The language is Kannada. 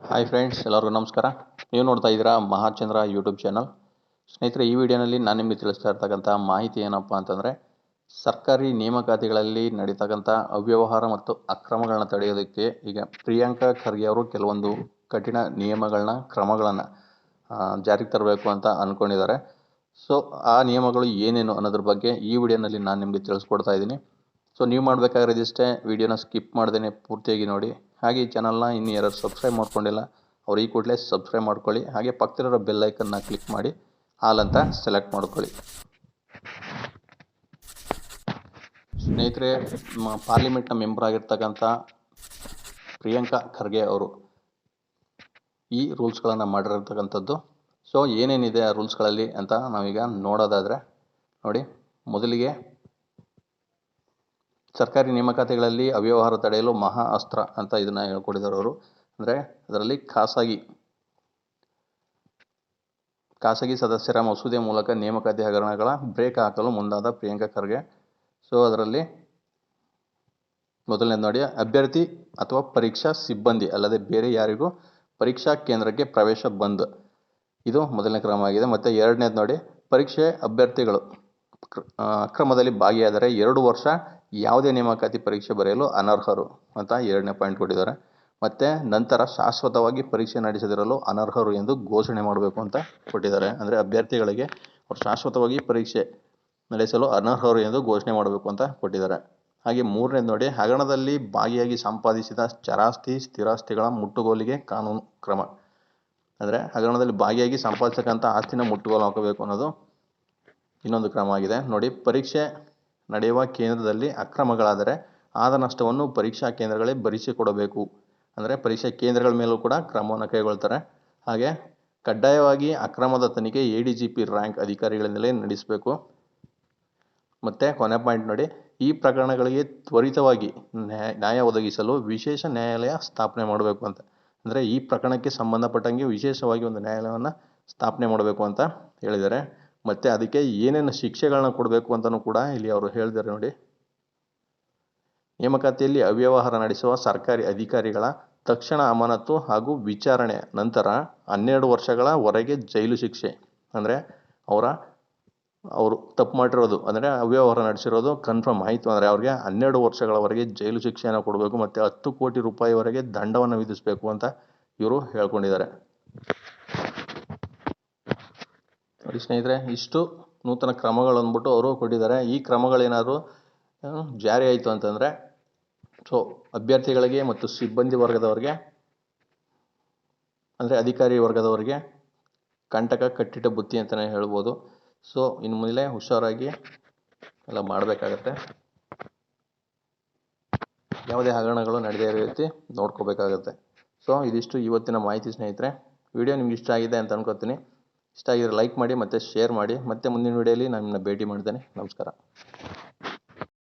ಹಾಯ್ ಫ್ರೆಂಡ್ಸ್ ಎಲ್ಲರಿಗೂ ನಮಸ್ಕಾರ. ನೀವು ನೋಡ್ತಾ ಇದ್ದೀರಾ ಮಹಾಚಂದ್ರ ಯೂಟ್ಯೂಬ್ ಚಾನಲ್ ಸ್ನೇಹಿತರೆ, ಈ ವಿಡಿಯೋನಲ್ಲಿ ನಾನು ನಿಮಗೆ ತಿಳಿಸ್ತಾ ಇರ್ತಕ್ಕಂಥ ಮಾಹಿತಿ ಏನಪ್ಪ ಅಂತಂದರೆ, ಸರ್ಕಾರಿ ನೇಮಕಾತಿಗಳಲ್ಲಿ ನಡೀತಕ್ಕಂಥ ಅವ್ಯವಹಾರ ಮತ್ತು ಅಕ್ರಮಗಳನ್ನ ತಡೆಯೋದಕ್ಕೆ ಈಗ ಪ್ರಿಯಾಂಕಾ ಖರ್ಗೆ ಅವರು ಕೆಲವೊಂದು ಕಠಿಣ ನಿಯಮಗಳನ್ನ, ಕ್ರಮಗಳನ್ನು ಜಾರಿಗೆ ತರಬೇಕು ಅಂತ ಅಂದ್ಕೊಂಡಿದ್ದಾರೆ ಸೊ ಆ ನಿಯಮಗಳು ಏನೇನು ಅನ್ನೋದ್ರ ಬಗ್ಗೆ ಈ ವಿಡಿಯೋನಲ್ಲಿ ನಾನು ನಿಮಗೆ ತಿಳಿಸ್ಕೊಡ್ತಾ ಇದ್ದೀನಿ. ಸೊ ನೀವು ಮಾಡಬೇಕಾಗಿರೋದಿಷ್ಟೇ ವೀಡಿಯೋನ ಸ್ಕಿಪ್ ಮಾಡ್ದೇ ಪೂರ್ತಿಯಾಗಿ ನೋಡಿ. ಹಾಗೆ ಈ ಚಾನಲ್ನ ಇನ್ನು ಯಾರು ಸಬ್ಸ್ಕ್ರೈಬ್ ಮಾಡ್ಕೊಂಡಿಲ್ಲ, ಅವ್ರು ಈ ಕೂಡಲೇ ಸಬ್ಸ್ಕ್ರೈಬ್ ಮಾಡ್ಕೊಳ್ಳಿ. ಹಾಗೆ ಪಕ್ಕದಲ್ಲಿರೋ ಬೆಲ್ ಐಕನ್ನ ಕ್ಲಿಕ್ ಮಾಡಿ. ಹಾಲ್ ಅಂತ ಸೆಲೆಕ್ಟ್ ಮಾಡ್ಕೊಳ್ಳಿ. ಸ್ನೇಹಿತರೆ ಪಾರ್ಲಿಮೆಂಟ್ನ ಮೆಂಬರ್ ಆಗಿರ್ತಕ್ಕಂಥ ಪ್ರಿಯಾಂಕಾ ಖರ್ಗೆ ಅವರು ಈ ರೂಲ್ಸ್ಗಳನ್ನು ಮಾಡಿರತಕ್ಕಂಥದ್ದು. ಸೊ ಏನೇನಿದೆ ಆ ರೂಲ್ಸ್ಗಳಲ್ಲಿ ಅಂತ ನಾವೀಗ ನೋಡೋದಾದರೆ, ನೋಡಿ, ಮೊದಲಿಗೆ ಸರ್ಕಾರಿ ನೇಮಕಾತಿಗಳಲ್ಲಿ ಅವ್ಯವಹಾರ ತಡೆಯಲು ಮಹಾ ಅಸ್ತ್ರ ಅಂತ ಇದನ್ನು ಹೇಳ್ಕೊಟ್ಟಿದ್ದಾರೆ ಅವರು. ಅಂದರೆ ಅದರಲ್ಲಿ ಖಾಸಗಿ ಖಾಸಗಿ ಸದಸ್ಯರ ಮಸೂದೆ ಮೂಲಕ ನೇಮಕಾತಿ ಹಗರಣಗಳ ಬ್ರೇಕ್ ಹಾಕಲು ಮುಂದಾದ ಪ್ರಿಯಾಂಕಾ ಖರ್ಗೆ. ಸೊ ಅದರಲ್ಲಿ ಮೊದಲನೇದು ನೋಡಿ, ಅಭ್ಯರ್ಥಿ ಅಥವಾ ಪರೀಕ್ಷಾ ಸಿಬ್ಬಂದಿ ಅಲ್ಲದೆ ಬೇರೆ ಯಾರಿಗೂ ಪರೀಕ್ಷಾ ಕೇಂದ್ರಕ್ಕೆ ಪ್ರವೇಶ ಬಂದ್. ಇದು ಮೊದಲನೇ ಕ್ರಮ ಆಗಿದೆ. ಮತ್ತು ಎರಡನೇದು ನೋಡಿ, ಪರೀಕ್ಷೆ ಅಭ್ಯರ್ಥಿಗಳು ಅಕ್ರಮದಲ್ಲಿ ಭಾಗಿಯಾದರೆ ಎರಡು ವರ್ಷ ಯಾವುದೇ ನೇಮಕಾತಿ ಪರೀಕ್ಷೆ ಬರೆಯಲು ಅನರ್ಹರು ಅಂತ ಎರಡನೇ ಪಾಯಿಂಟ್ ಕೊಟ್ಟಿದ್ದಾರೆ. ಮತ್ತು ನಂತರ ಶಾಶ್ವತವಾಗಿ ಪರೀಕ್ಷೆ ನಡೆಸದಿರಲು ಅನರ್ಹರು ಎಂದು ಘೋಷಣೆ ಮಾಡಬೇಕು ಅಂತ ಕೊಟ್ಟಿದ್ದಾರೆ. ಅಂದರೆ ಅಭ್ಯರ್ಥಿಗಳಿಗೆ ಅವರು ಶಾಶ್ವತವಾಗಿ ಪರೀಕ್ಷೆ ನಡೆಸಲು ಅನರ್ಹರು ಎಂದು ಘೋಷಣೆ ಮಾಡಬೇಕು ಅಂತ ಕೊಟ್ಟಿದ್ದಾರೆ. ಹಾಗೆ ಮೂರನೇ ನೋಡಿ, ಹಗರಣದಲ್ಲಿ ಭಾಗಿಯಾಗಿ ಸಂಪಾದಿಸಿದ ಚರಾಸ್ತಿ ಸ್ಥಿರಾಸ್ತಿಗಳ ಮುಟ್ಟುಗೋಲಿಗೆ ಕಾನೂನು ಕ್ರಮ. ಅಂದರೆ ಹಗರಣದಲ್ಲಿ ಭಾಗಿಯಾಗಿ ಸಂಪಾದಿಸತಕ್ಕಂಥ ಆಸ್ತಿನ ಮುಟ್ಟುಗೋಲು ಹಾಕಬೇಕು ಅನ್ನೋದು ಇನ್ನೊಂದು ಕ್ರಮ ಆಗಿದೆ. ನೋಡಿ, ಪರೀಕ್ಷೆ ನಡೆಯುವ ಕೇಂದ್ರದಲ್ಲಿ ಅಕ್ರಮಗಳಾದರೆ ಆದ ನಷ್ಟವನ್ನು ಪರೀಕ್ಷಾ ಕೇಂದ್ರಗಳೇ ಭರಿಸಿಕೊಡಬೇಕು ಅಂದರೆ ಪರೀಕ್ಷಾ ಕೇಂದ್ರಗಳ ಮೇಲೂ ಕೂಡ ಕ್ರಮವನ್ನು ಕೈಗೊಳ್ತಾರೆ. ಹಾಗೆ ಕಡ್ಡಾಯವಾಗಿ ಅಕ್ರಮದ ತನಿಖೆ A D G P rank ಅಧಿಕಾರಿಗಳಿಂದಲೇ ನಡೆಸಬೇಕು. ಮತ್ತು ಕೊನೆ ಪಾಯಿಂಟ್ ನೋಡಿ, ಈ ಪ್ರಕರಣಗಳಿಗೆ ತ್ವರಿತವಾಗಿ ನ್ಯಾಯ ಒದಗಿಸಲು ವಿಶೇಷ ನ್ಯಾಯಾಲಯ ಸ್ಥಾಪನೆ ಮಾಡಬೇಕು ಅಂತ. ಅಂದರೆ ಈ ಪ್ರಕರಣಕ್ಕೆ ಸಂಬಂಧಪಟ್ಟಂಗೆ ವಿಶೇಷವಾಗಿ ಒಂದು ನ್ಯಾಯಾಲಯವನ್ನು ಸ್ಥಾಪನೆ ಮಾಡಬೇಕು ಅಂತ ಹೇಳಿದ್ದಾರೆ. ಮತ್ತು ಅದಕ್ಕೆ ಏನೇನು ಶಿಕ್ಷೆಗಳನ್ನ ಕೊಡಬೇಕು ಅಂತಲೂ ಕೂಡ ಇಲ್ಲಿ ಅವರು ಹೇಳಿದ್ದಾರೆ ನೋಡಿ. ನೇಮಕಾತಿಯಲ್ಲಿ ಅವ್ಯವಹಾರ ನಡೆಸುವ ಸರ್ಕಾರಿ ಅಧಿಕಾರಿಗಳ ತಕ್ಷಣ ಅಮಾನತು ಹಾಗೂ ವಿಚಾರಣೆ ನಂತರ ಹನ್ನೆರಡು ವರ್ಷಗಳವರೆಗೆ ಜೈಲು ಶಿಕ್ಷೆ. ಅಂದರೆ ಅವರ, ಅವರು ತಪ್ಪು ಮಾಡಿರೋದು, ಅಂದರೆ ಅವ್ಯವಹಾರ ನಡೆಸಿರೋದು ಕನ್ಫರ್ಮ್ ಆಯಿತು. ಅಂದರೆ ಅವ್ರಿಗೆ ಹನ್ನೆರಡು ವರ್ಷಗಳವರೆಗೆ ಜೈಲು ಶಿಕ್ಷೆಯನ್ನು ಕೊಡಬೇಕು, ಮತ್ತು ಹತ್ತು ಕೋಟಿ ರೂಪಾಯಿವರೆಗೆ ದಂಡವನ್ನು ವಿಧಿಸಬೇಕು ಅಂತ ಇವರು ಹೇಳ್ಕೊಂಡಿದ್ದಾರೆ. ನೋಡಿ ಸ್ನೇಹಿತರೆ, ಇಷ್ಟು ನೂತನ ಕ್ರಮಗಳು ಅಂದ್ಬಿಟ್ಟು ಅವರು ಕೊಟ್ಟಿದ್ದಾರೆ. ಈ ಕ್ರಮಗಳೇನಾದರೂ ಜಾರಿ ಆಯಿತು ಅಂತಂದರೆ, ಸೊ, ಅಭ್ಯರ್ಥಿಗಳಿಗೆ ಮತ್ತು ಸಿಬ್ಬಂದಿ ವರ್ಗದವರಿಗೆ, ಅಂದರೆ ಅಧಿಕಾರಿ ವರ್ಗದವರಿಗೆ ಕಂಟಕ ಕಟ್ಟಿಟ್ಟ ಬುತ್ತಿ ಅಂತಲೇ ಹೇಳ್ಬೋದು. ಸೊ, ಇನ್ನು ಮುಂದೆ ಹುಷಾರಾಗಿ ಎಲ್ಲ ಮಾಡಬೇಕಾಗತ್ತೆ. ಯಾವುದೇ ಹಗರಣಗಳು ನಡೆದೇ ಇರೋ ರೀತಿ ನೋಡ್ಕೋಬೇಕಾಗತ್ತೆ. ಸೊ, ಇದಿಷ್ಟು ಇವತ್ತಿನ ಮಾಹಿತಿ ಸ್ನೇಹಿತರೆ. ವಿಡಿಯೋ ನಿಮ್ಗೆ ಇಷ್ಟ ಆಗಿದೆ ಅಂತ ಅನ್ಕೋತೀನಿ. ಇಷ್ಟ ಆಗಿದ್ರೆ ಲೈಕ್ ಮಾಡಿ ಮತ್ತು ಶೇರ್ ಮಾಡಿ. ಮತ್ತೆ ಮುಂದಿನ ವೀಡಿಯೋಲಿ ನಾನು ಭೇಟಿ ಮಾಡ್ತೇನೆ. ನಮಸ್ಕಾರ.